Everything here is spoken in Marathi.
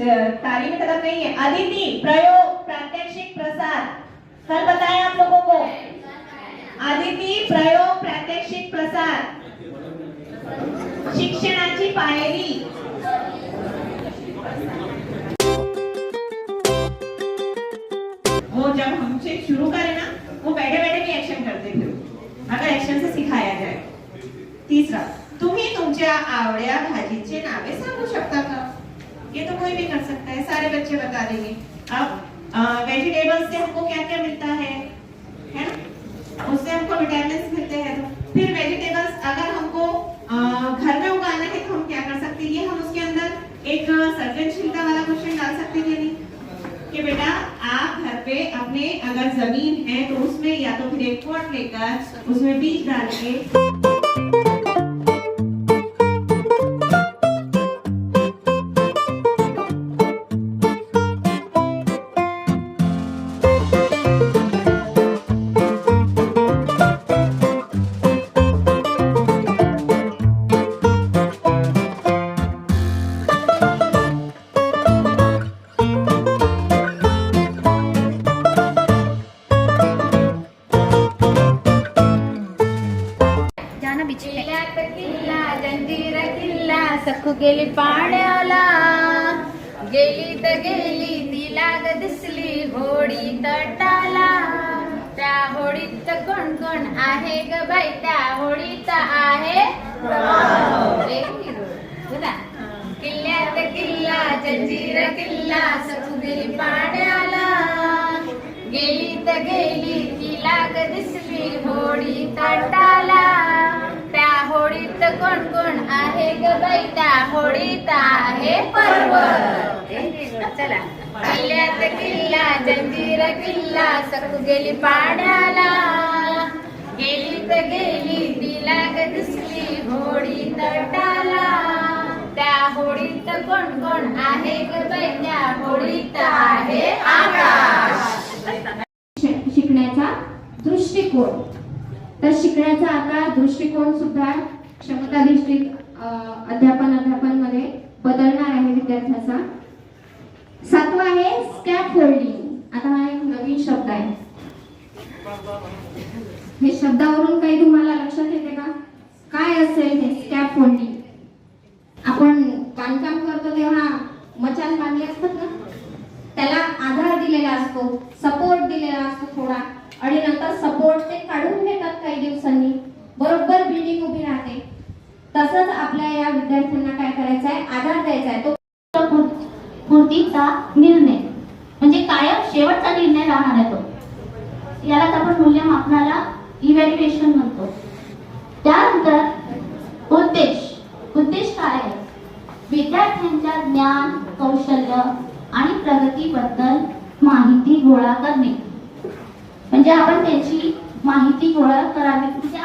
अ, में तरफ नहीं है अदिति प्रयोग प्रात्यक्षिक प्रसाद कल बताएं आप लोगों को. अदिति प्रयोग प्रात्यक्षिक प्रसाद शिक्षणाची पायरी. वो जब हमसे शुरू करें ना वो बैठे बैठे भी एक्शन करते फिर अगर एक्शन से सिखाया जाए। तीसरा तुम्ही तुमच्या आवड्या भाजीचे नावे सांगू शकता कोई भी कर सकता है सारे बच्चे बता देंगे। अब वेजिटेबल्स से हमको क्या क्या मिलता है? है ना? उससे हमको विटामिन मिलते हैं तो फिर वेजिटेबल्स अगर हमको अ, घर में उगाना है तो हम क्या कर सकते हैं? ये हम उसके अंदर एक सर्जनशीलता वाला क्वेश्चन डाल सकते हैं कि बेटा आप घर पे अपने अगर ज़मीन है तो उसमें या तो फिर एक पॉट लेकर उसमें बीज डाल के जिल्ह्यात किल्ला जंजीर किल्ला सखू गेली पाण्याला. गेली तर गेली तिला ग दिसली होडी तटाला. त्या होडीत कोण कोण आहे ग बाई? त्या होडीत आहे किल्ल्यात किल्ला जंजीर किल्ला सखू गेली पाण्याला. गेली तर गेली तिला ग दिसली होडी तटाला त्या होडीत कोण कोण आहे ग बाई आहे पर्वत. चला. किल्ल्यात किल्ला जंजीर किल्ला सकू गेली पाण्याला गेली तर गेली तिला ग दिसली होडी तटाला. त्या होडीत कोण कोण आहे ग बाई त्या होडीत आहे आकाश. शिकण्याचा दृष्टिकोन. तर शिकण्याचा आकार दृष्टिकोन सुद्धा क्षमता दृष्टी अध्यापन अध्यापनमध्ये बदलणार आहे विद्यार्थ्याचा. सातवा आहे स्कॅप होल्डिंग आता हा एक नवीन शब्द आहे. हे शब्दावरून काही तुम्हाला लक्षात येते का? काय असेल हे स्कॅप होल्डिंग आपण बांधकाम करतो तेव्हा मचान बांधले असतात ना? त्याला आधार दिलेला असतो सपोर्ट दिलेला असतो थोडा. आणि नंतर सपोर्ट ते काढून घेतात काही दिवसांनी. बरोबर बिल्डिंग उभी राहते. तसंच आपल्या या विद्यार्थ्यांना काय करायचं आहे आधार द्यायचा आहे तो पूर्तीचा निर्णय. म्हणजे कायम शेवटचा निर्णय राहणार आहे तो. यालाच आपण मूल्यमापनाला इव्हॅल्युएशन म्हणतो. त्यानंतर उद्देश. उद्देश काय आहे? विद्यार्थ्यांच्या ज्ञान कौशल्य आणि प्रगतीबद्दल माहिती गोळा करणे. म्हणजे आपण त्याची माहिती गोळा करावी. म्हणजे